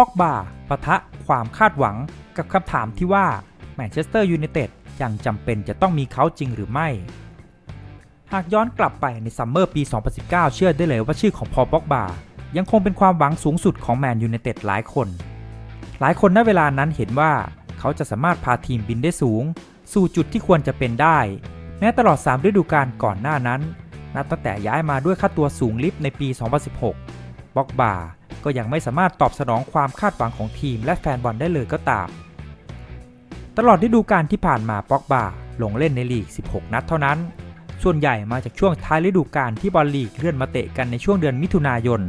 ป็อกบาปะทะความคาดหวังกับคำถามที่ว่าแมนเชสเตอร์ยูไนเต็ดยังจำเป็นจะต้องมีเขาจริงหรือไม่ หากย้อนกลับไปในซัมเมอร์ปี 2019 เชื่อได้เลยว่าชื่อของพอลป็อกบายังคงเป็นความหวังสูงสุดของแมนยูไนเต็ดหลายคน หลายคนณเวลานั้นเห็นว่าเขาจะสามารถพาทีมบินได้สูง สู่จุดที่ควรจะเป็นได้ แม้ตลอด 3 ฤดูกาลก่อนหน้านั้น นับตั้งแต่ย้ายมาด้วยค่าตัวสูงลิฟต์ในปี 2016 บ็อกบา ก็ยังไม่สามารถตอบสนองความคาดหวังของทีมและแฟนบอลได้เลยก็ตาม ตลอดฤดูกาลที่ผ่านมาป็อกบาลงเล่นในลีก 16 นัดเท่านั้น ส่วนใหญ่มาจากช่วงท้ายฤดูกาลที่บอลลีกเลื่อนมาเตะกันในช่วงเดือนมิถุนายน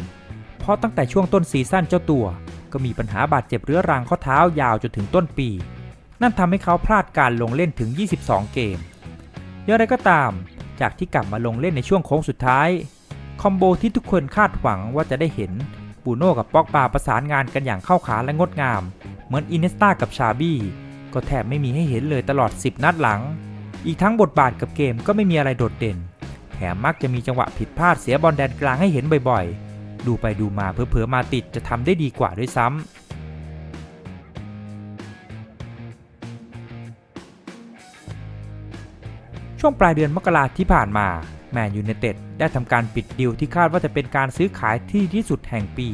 เพราะตั้งแต่ช่วงต้นซีซั่นเจ้าตัว ก็มีปัญหาบาดเจ็บเรื้อรังข้อเท้ายาวจนถึงต้นปี นั่นทำให้เขาพลาดการลงเล่นถึง 22 เกมอย่างไรก็ตาม จากที่กลับมาลงเล่นในช่วงโค้งสุดท้าย คอมโบที่ทุกคนคาดหวังว่าจะได้เห็น บูโน่กับป็อกบาประสานงานกันอย่างเข้าขาและงดงาม เหมือนอินเนสตากับชาบี้ ก็แทบไม่มีให้เห็นเลยตลอด 10 นัดหลัง อีกทั้งบทบาทกับเกมก็ไม่มีอะไรโดดเด่น แถมมักจะมีจังหวะผิดพลาดเสียบอลแดนกลางให้เห็นบ่อยๆ ดูไปดูมาเผลอๆมาติดจะทำได้ดีกว่าด้วยซ้ำช่วงปลายเดือนมกราที่ผ่านมา แมนยูไนเต็ดได้ทำการปิดดีลที่คาดว่าจะเป็นการซื้อขายที่ที่สุดแห่งปี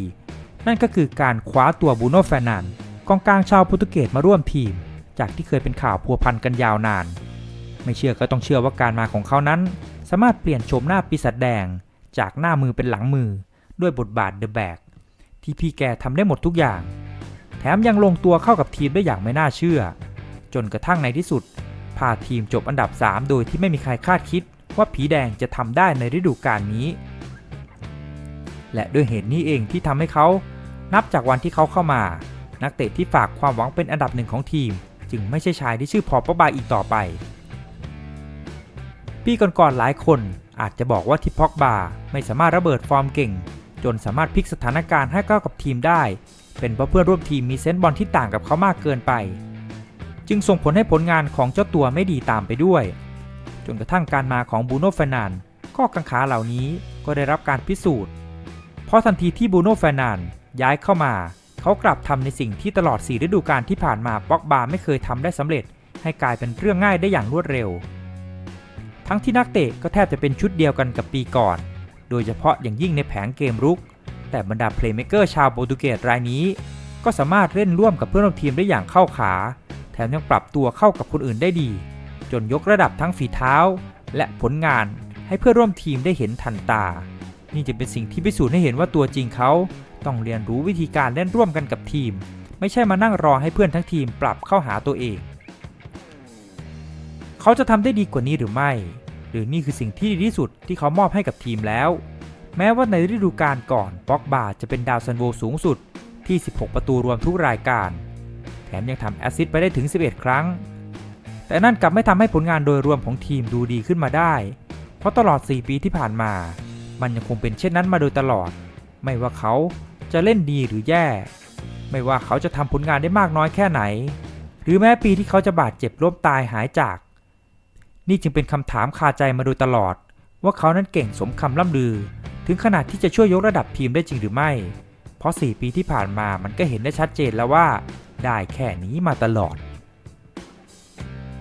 นั่นก็คือการคว้าตัวบูโน่แฟนันด์กองกลางชาวโปรตุเกสมาร่วมทีม จากที่เคยเป็นข่าวพัวพันกันยาวนาน ไม่เชื่อก็ต้องเชื่อว่าการมาของเขานั้น สามารถเปลี่ยนโฉมหน้าปีศาจแดง จากหน้ามือเป็นหลังมือ ด้วยบทบาทเดอะแบกที่พี่แกทำได้หมดทุกอย่าง แถมยังลงตัวเข้ากับทีมได้อย่างไม่น่าเชื่อ จนกระทั่งในที่สุดพาทีมจบอันดับ 3 โดยที่ไม่มีใครคาดคิด ว่าผีแดงจะทำได้ในฤดูกาลนี้ และด้วยเหตุนี้เองที่ทำให้เขานับจากวันที่เขาเข้ามา นักเตะที่ฝากความหวังเป็นอันดับหนึ่งของทีม จึงไม่ใช่ชายที่ชื่อพอปบาอีกต่อไป ปีก่อนๆหลายคนอาจจะบอกว่าที่พ็อกบาไม่สามารถระเบิดฟอร์มเก่ง จนสามารถพลิกสถานการณ์ให้เข้ากับทีมได้ เป็นเพราะเพื่อนร่วมทีมมีเซนส์บอลที่ต่างกับเขามากเกินไป จึงส่งผลให้ผลงานของเจ้าตัวไม่ดีตามไปด้วย จนกระทั่งการมาของบูโน่เฟนันข้อกังขาเหล่านี้ก็ได้รับการพิสูจน์ เพราะทันทีที่บูโน่เฟนันย้ายเข้ามา เขากลับทำในสิ่งที่ตลอด 4 ฤดูกาลที่ผ่านมาป็อกบาไม่เคยทำได้สำเร็จ ให้กลายเป็นเรื่องง่ายได้อย่างรวดเร็ว ทั้งที่นักเตะก็แทบจะเป็นชุดเดียวกันกับปีก่อน โดยเฉพาะอย่างยิ่งในแผงเกมรุก แต่บรรดาเพลย์เมเกอร์ชาวโปรตุเกสรายนี้ ก็สามารถเล่นร่วมกับเพื่อนร่วมทีมได้อย่างเข้าขา แถมยังปรับตัวเข้ากับคนอื่นได้ดี จนยกระดับทั้งฝีเท้า และผลงานให้เพื่อร่วมทีมได้เห็นทันตา นี่จะเป็นสิ่งที่พิสูจน์ให้เห็นว่าตัวจริงเขาต้องเรียนรู้วิธีการเล่นร่วมกันกับทีม ไม่ใช่มานั่งรอให้เพื่อนทั้งทีมปรับเข้าหาตัวเอง เขาจะทำได้ดีกว่านี้หรือไม่ หรือนี่คือสิ่งที่ดีที่สุดที่เขามอบให้กับทีมแล้ว แม้ว่าในฤดูกาลก่อนป็อกบาจะเป็นดาวซันโวสูงสุดที่ 16 ประตูรวมทุกรายการ แถมยังทำแอสซิสต์ไปได้ถึง 11 ครั้ง แต่นั่นกลับไม่ทำให้ผลงานโดยรวมของทีมดูดีขึ้นมาได้ เพราะตลอด 4 ปีที่ผ่านมา มันยังคงเป็นเช่นนั้นมาโดยตลอด ไม่ว่าเขาจะเล่นดีหรือแย่ ไม่ว่าเขาจะทำผลงานได้มากน้อยแค่ไหน หรือแม้ปีที่เขาจะบาดเจ็บล้มตายหายจาก นี่จึงเป็นคำถามคาใจมาโดยตลอด ว่าเขานั้นเก่งสมคำล่ำลือ ถึงขนาดที่จะช่วยยกระดับทีมได้จริงหรือไม่ เพราะ 4 ปีที่ผ่านมามันก็เห็นได้ชัดเจนแล้วว่า ได้แค่นี้มาตลอด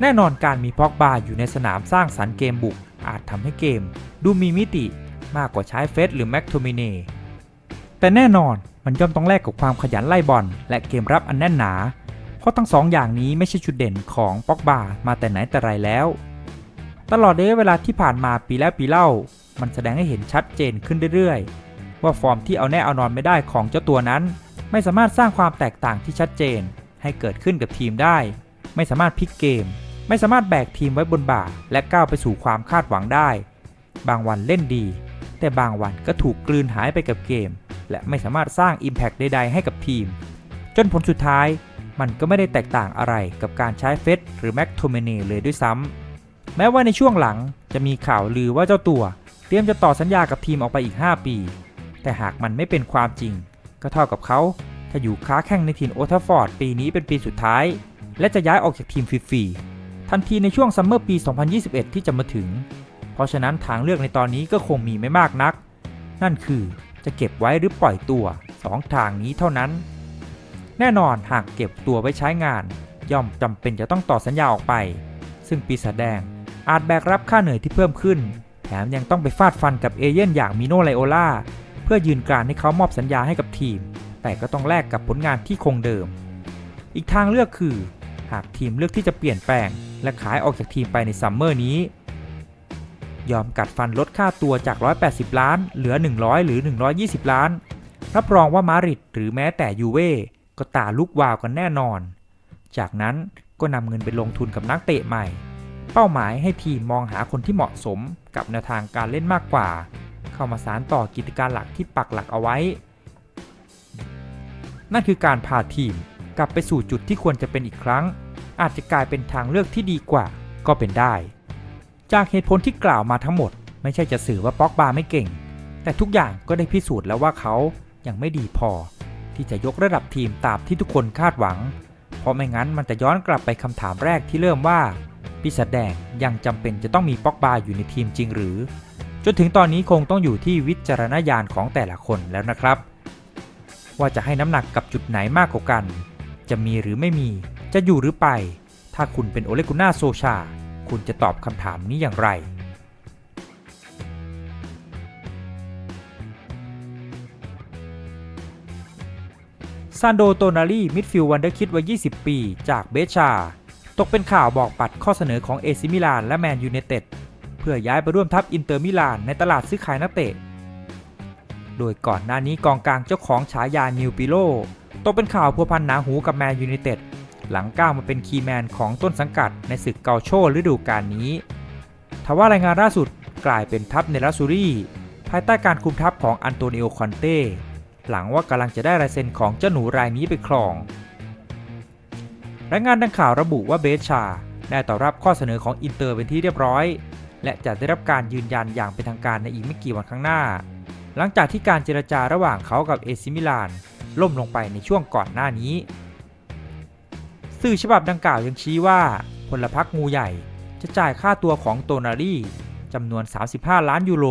แน่นอนการมีพ็อกบาอยู่ในสนามสร้างสรรค์เกมบุก อาจทำให้เกม ดูมีมิติมากกว่าใช้เฟสหรือแม็กโทมิเนแต่แน่นอนมันย่อมต้องแลกกับความขยันไล่บอลและเกมรับอันแน่นหนา เพราะทั้งสองอย่างนี้ไม่ใช่จุดเด่นของป็อกบามาแต่ไหนแต่ไรแล้ว ตลอดระยะเวลาที่ผ่านมาปีแล้วปีเล่า มันแสดงให้เห็นชัดเจนขึ้นเรื่อยๆ ว่าฟอร์มที่เอาแน่เอานอนไม่ได้ของเจ้าตัวนั้น ไม่สามารถสร้างความแตกต่างที่ชัดเจน ให้เกิดขึ้นกับทีมได้ ไม่สามารถพลิกเกม ไม่สามารถแบกทีมไว้บนบ่า และก้าวไปสู่ความคาดหวังได้ บางวันเล่นดี แต่บางวันก็ถูกกลืนหายไปกับเกม และไม่สามารถสร้าง Impact ใดๆให้กับทีม จนผลสุดท้ายมันก็ไม่ได้แตกต่างอะไรกับการใช้เฟสหรือแม็กโทเมเนเลยด้วยซ้ำแม้ว่าในช่วงหลังจะมีข่าวลือว่าเจ้าตัว เตรียมจะต่อสัญญากับทีมออกไปอีก 5 ปี แต่หากมันไม่เป็นความจริง ก็เท่ากับเขาถ้าอยู่ค้าแข่งในถิ่นโอทัฟฟอร์ดปีนี้เป็นปีสุดท้าย และจะย้ายออกจากทีมฟรีๆ ทันทีในช่วงซัมเมอร์ปี 2021 ที่จะมาถึง เพราะฉะนั้นทางเลือกในตอนนี้ก็คงมีไม่มากนัก นั่นคือจะเก็บไว้หรือปล่อยตัว 2 ทางนี้เท่านั้น แน่นอนหากเก็บตัวไว้ใช้งาน ย่อมจำเป็นจะต้องต่อสัญญาออกไป ซึ่งปีศาจแดงอาจแบกรับค่าเหนื่อยที่เพิ่มขึ้น แถมยังต้องไปฟาดฟันกับเอเย่นอย่างมิโนไลโอล่าเพื่อยืนกรานให้เขามอบสัญญาให้กับทีม แต่ก็ต้องแลกกับผลงานที่คงเดิม อีกทางเลือกคือ หากทีมเลือกที่จะเปลี่ยนแปลง และขายออกจากทีมไปในซัมเมอร์นี้ ยอมกัดฟันลดค่าตัวจาก 180 ล้าน เหลือ 100 หรือ 120 ล้าน รับรองว่ามาดริดหรือแม้แต่ยูเว่ก็ตาลุกวาวกันแน่นอน จากนั้นก็นำเงินไปลงทุนกับนักเตะใหม่ เป้าหมายให้ทีมมองหาคนที่เหมาะสมกับแนวทางการเล่นมากกว่า เข้ามาสารต่อกิจการหลักที่ปักหลักเอาไว้ นั่นคือการพาทีม กลับไปสู่จุดที่ควรจะเป็นอีกครั้ง อาจจะกลายเป็นทางเลือกที่ดีกว่าก็เป็นได้ จากเหตุผลที่กล่าวมาทั้งหมด ไม่ใช่จะสื่อว่าป็อกบาไม่เก่ง แต่ทุกอย่างก็ได้พิสูจน์แล้วว่าเขายังไม่ดีพอ ที่จะยกระดับทีมตามที่ทุกคนคาดหวัง เพราะไม่งั้นมันจะย้อนกลับไปคำถามแรกที่เริ่มว่าปีศาจแดงยังจำเป็นจะต้องมีป็อกบาอยู่ในทีมจริงหรือ จนถึงตอนนี้คงต้องอยู่ที่วิจารณญาณของแต่ละคนแล้วนะครับ ว่าจะให้น้ำหนักกับจุดไหนมากกว่ากัน จะมีหรือไม่มี จะอยู่หรือไป ถ้าคุณเป็นโอเลกุน่าโซชา คุณจะตอบคำถามนี้อย่างไรซานโดโตนารีมิดฟิลด์วันเดอร์คิดวัย 20 ปี จากเบชา ตกเป็นข่าวบอกปัดข้อเสนอของเอซิมิลานและแมนยู i นเต็ดเพื่อย้ายไปร่วมทัพอินเตอร์มิลานในตลาดซื้อขายนักเตะ โดยก่อนหน้านี้กองกลางเจ้าของฉายานิวปิโล ตกเป็นข่าวพัวพันหนาหูกับแมนยู i นเต็ดหลังก้าวมาเป็นคีย์แมนของต้นสังกัดในศึกเกาโชฤดูกาลนี้ทว่ารายงานล่าสุดกลายเป็นทัพเนลาซูรีภายใต้การคุมทัพของอันโตนิโอคอนเต้หลังว่ากำลังจะได้ลายเซ็นของเจ้าหนูรายนี้ไปครอง รายงานดังข่าวระบุว่าเบชา ได้ตอบรับข้อเสนอของอินเตอร์เป็นที่เรียบร้อย และจะได้รับการยืนยันอย่างเป็นทางการในอีกไม่กี่วันข้างหน้า หลังจากที่การเจรจาระหว่างเขากับเอซิมิลาน ล่มลงไปในช่วงก่อนหน้านี้ สื่อฉบับดังกล่าวยังชี้ว่าพลพรรคงูใหญ่จะจ่ายค่าตัวของโตนารีจำนวน 35 ล้านยูโร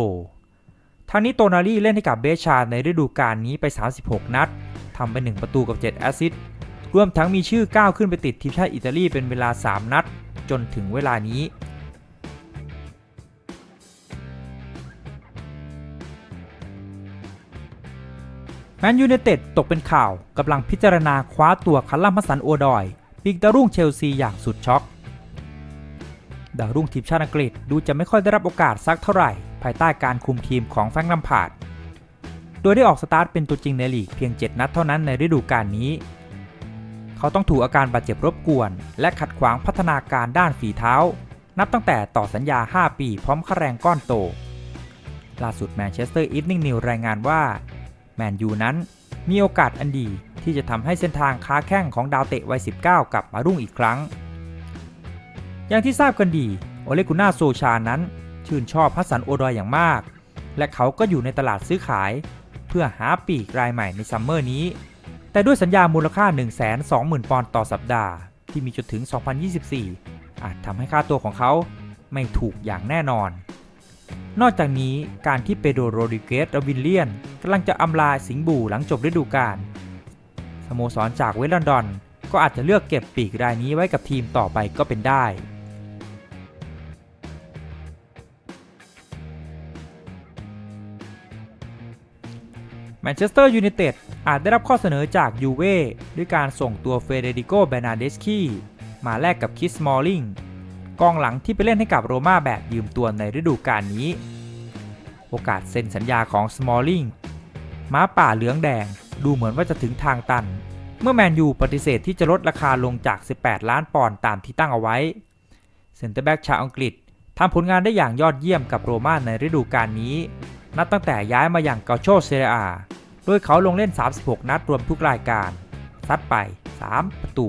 ทั้งนี้โตนารีเล่นให้กับเบชาในฤดูกาลนี้ไป 36 นัดทำไป 1 ประตูกับ 7 แอสซิสต์รวมทั้งมีชื่อก้าวขึ้นไปติดทีมชาติอิตาลีเป็นเวลา 3 นัด จนถึงเวลานี้ แมนยูไนเต็ดตกเป็นข่าวกำลังพิจารณาคว้าตัวคัลลัมพัสันโอดอย ปีกดาวรุ่งเชลซีอย่างสุดช็อกดาวรุ่งทีมชาติอังกฤษดูจะไม่ค่อยได้รับโอกาสสักเท่าไหร่ ภายใต้การคุมทีมของแฟรงค์ลัมพาร์ดโดยได้ออกสตาร์ทเป็นตัวจริงในลีกเพียง 7 นัดเท่านั้นในฤดูกาลนี้ เขาต้องถูกอาการบาดเจ็บรบกวน และขัดขวางพัฒนาการด้านฝีเท้า นับตั้งแต่ต่อสัญญา 5 ปีพร้อมค่าแรงก้อนโต ล่าสุดแมนเชสเตอร์อีฟนิ่งนิวรายงานว่า แมนยูนั้น มีโอกาสอันดีที่จะทำให้เส้นทางค้าแข้งของดาวเตะวัย 19 กลับมารุ่งอีกครั้ง อย่างที่ทราบกันดีโอเลกุน่าโซชานั้น ชื่นชอบพัสสันโอดอยอย่างมาก และเขาก็อยู่ในตลาดซื้อขาย เพื่อหาปีกรายใหม่ในซัมเมอร์นี้ แต่ด้วยสัญญามูลค่า 120,000 ปอนด์ต่อสัปดาห์ ที่มีจนถึง 2024 อาจทำให้ค่าตัวของเขาไม่ถูกอย่างแน่นอน นอกจากนี้การที่เปโดโรดิเกสและวิลเลียนกำลังจะอำลาสิงบูหลังจบฤดูกาลสโมสรจากเวสต์ลอนดอน ก็อาจจะเลือกเก็บปีกรายนี้ไว้กับทีมต่อไปก็เป็นได้แมนเชสเตอร์ยูไนเต็ดอาจได้รับข้อเสนอจากยูเว่ด้วยการส่งตัวเฟเดริโกเบนาเดสคีมาแลกกับคิสมอลลิง กองหลังที่ไปเล่นให้กับโรม่าแบบยืมตัวในฤดูกาลนี้ โอกาสเซ็นสัญญาของสมอลลิงม้าป่าเหลืองแดงดูเหมือนว่าจะถึงทางตัน เมื่อแมนยูปฏิเสธที่จะลดราคาลงจาก 18 ล้านปอนด์ตามที่ตั้งเอาไว้เซนเตอร์แบ็กชาวอังกฤษทำผลงานได้อย่างยอดเยี่ยมกับโรม่าในฤดูกาลนี้ นับตั้งแต่ย้ายมาอย่างเกาโชเซเรียโดยเขาลงเล่น 36 นัดรวมทุกรายการ ซัดไป 3 ประตู